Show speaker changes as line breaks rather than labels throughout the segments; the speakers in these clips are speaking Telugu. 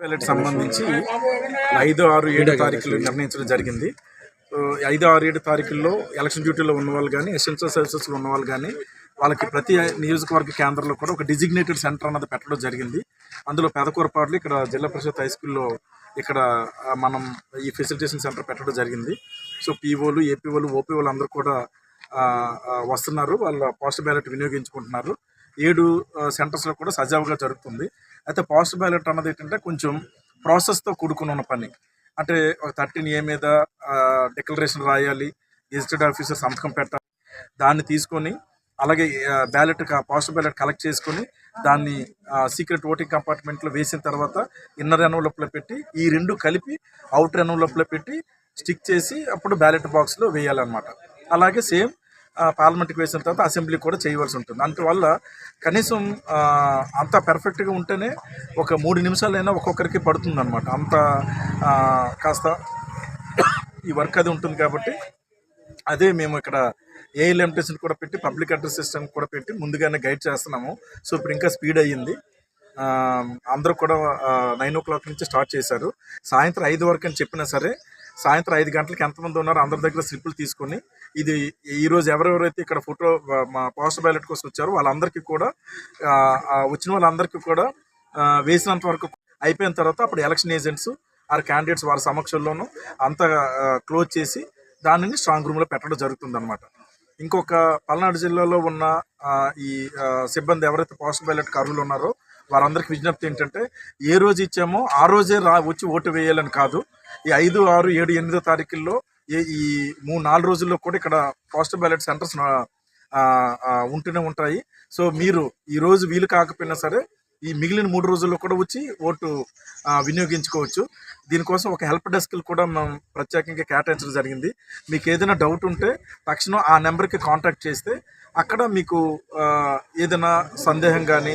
బ్యాలెట్ సంబంధించి ఐదు ఆరు ఏడు తారీఖులు నిర్ణయించడం జరిగింది. సో, ఐదు ఆరు ఏడు తారీఖుల్లో ఎలక్షన్ డ్యూటీలో ఉన్న వాళ్ళు కానీ ఎసెన్షియల్ సర్వీసెస్లో ఉన్న వాళ్ళు కానీ వాళ్ళకి ప్రతి నియోజకవర్గ కేంద్రంలో కూడా ఒక డిజిగ్నేటెడ్ సెంటర్ అన్నది పెట్టడం జరిగింది. అందులో పెదకూరపాట్లు ఇక్కడ జిల్లా పరిషత్ హై స్కూల్లో ఇక్కడ మనం ఈ ఫెసిలిటేషన్ సెంటర్ పెట్టడం జరిగింది. సో పీఓలు ఏపీఓలు ఓపీఓలు అందరూ కూడా వస్తున్నారు. వాళ్ళ పోస్ట్ బ్యాలెట్ వినియోగించుకుంటున్నారు. ఏడు సెంటర్స్లో కూడా సజావుగా జరుగుతుంది. అయితే పోస్ట్ బ్యాలెట్ అన్నది ఏంటంటే కొంచెం ప్రాసెస్తో కూడుకుని ఉన్న పని. అంటే ఒక థర్టీన్ ఏ మీద డిక్లరేషన్ రాయాలి గెజిటెడ్ ఆఫీసర్ సంతకం పెట్టాలి దాన్ని తీసుకొని అలాగే బ్యాలెట్ పోస్ట్ బ్యాలెట్ కలెక్ట్ చేసుకొని దాన్ని సీక్రెట్ ఓటింగ్ కంపార్ట్మెంట్లో వేసిన తర్వాత ఇన్నర్ ఎన్వలప్లో పెట్టి ఈ రెండు కలిపి అవుటర్ ఎన్వలప్లో పెట్టి స్టిక్ చేసి అప్పుడు బ్యాలెట్ బాక్స్లో వేయాలన్నమాట. అలాగే సేమ్ పార్లమెంట్కి వేసిన తర్వాత అసెంబ్లీ కూడా చేయవలసి ఉంటుంది. అందువల్ల కనీసం అంత పెర్ఫెక్ట్గా ఉంటేనే ఒక మూడు నిమిషాలైనా ఒక్కొక్కరికి పడుతుంది అనమాట అంత కాస్త ఈ వర్క్ అది ఉంటుంది కాబట్టి అదే మేము ఇక్కడ ఏఎల్ఎంటీసీని కూడా పెట్టి పబ్లిక్ అడ్రస్ సిస్టమ్ కూడా పెట్టి ముందుగానే గైడ్ చేస్తున్నాము. సో ఇప్పుడు ఇంకా స్పీడ్ అయ్యింది. అందరూ కూడా నైన్ ఓ క్లాక్ నుంచి స్టార్ట్ చేశారు. సాయంత్రం ఐదు వరకు అని చెప్పినా సరే సాయంత్రం ఐదు గంటలకు ఎంతమంది ఉన్నారో అందరి దగ్గర స్లిప్పులు తీసుకొని ఇది ఈరోజు ఎవరెవరైతే ఇక్కడ ఫోటో మా పోస్టర్ బ్యాలెట్ కోసం వచ్చారో వాళ్ళందరికీ కూడా వచ్చిన వాళ్ళందరికీ కూడా వేసినంత వరకు అయిపోయిన తర్వాత అప్పుడు ఎలక్షన్ ఏజెంట్స్ ఆర్ క్యాండిడేట్స్ వారి సమక్షంలోనూ అంతా క్లోజ్ చేసి దానిని స్ట్రాంగ్ రూమ్లో పెట్టడం జరుగుతుంది అనమాట ఇంకొక పల్నాడు జిల్లాలో ఉన్న ఈ సిబ్బంది ఎవరైతే పోస్ట్ బ్యాలెట్ అర్హులు ఉన్నారో వారందరికీ విజ్ఞప్తి ఏంటంటే ఏ రోజు ఇచ్చామో ఆ రోజే రా వచ్చి ఓటు వేయాలని కాదు. ఈ ఐదు ఆరు ఏడు ఎనిమిదో తారీఖుల్లో ఏ ఈ మూడు నాలుగు రోజుల్లో కూడా ఇక్కడ పోస్ట్ బ్యాలెట్ సెంటర్స్ ఉంటూనే ఉంటాయి. సో మీరు ఈ రోజు వీలు కాకపోయినా సరే ఈ మిగిలిన మూడు రోజుల్లో కూడా వచ్చి ఓటు వినియోగించుకోవచ్చు. దీనికోసం ఒక హెల్ప్ డెస్క్లు కూడా మనం ప్రత్యేకంగా కేటాయించడం జరిగింది. మీకు ఏదైనా డౌట్ ఉంటే తక్షణం ఆ నెంబర్కి కాంటాక్ట్ చేస్తే అక్కడ మీకు ఏదైనా సందేహం కానీ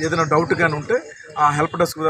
ఏదైనా డౌట్ కానీ ఉంటే ఆ హెల్ప్ డెస్క్ ద్వారా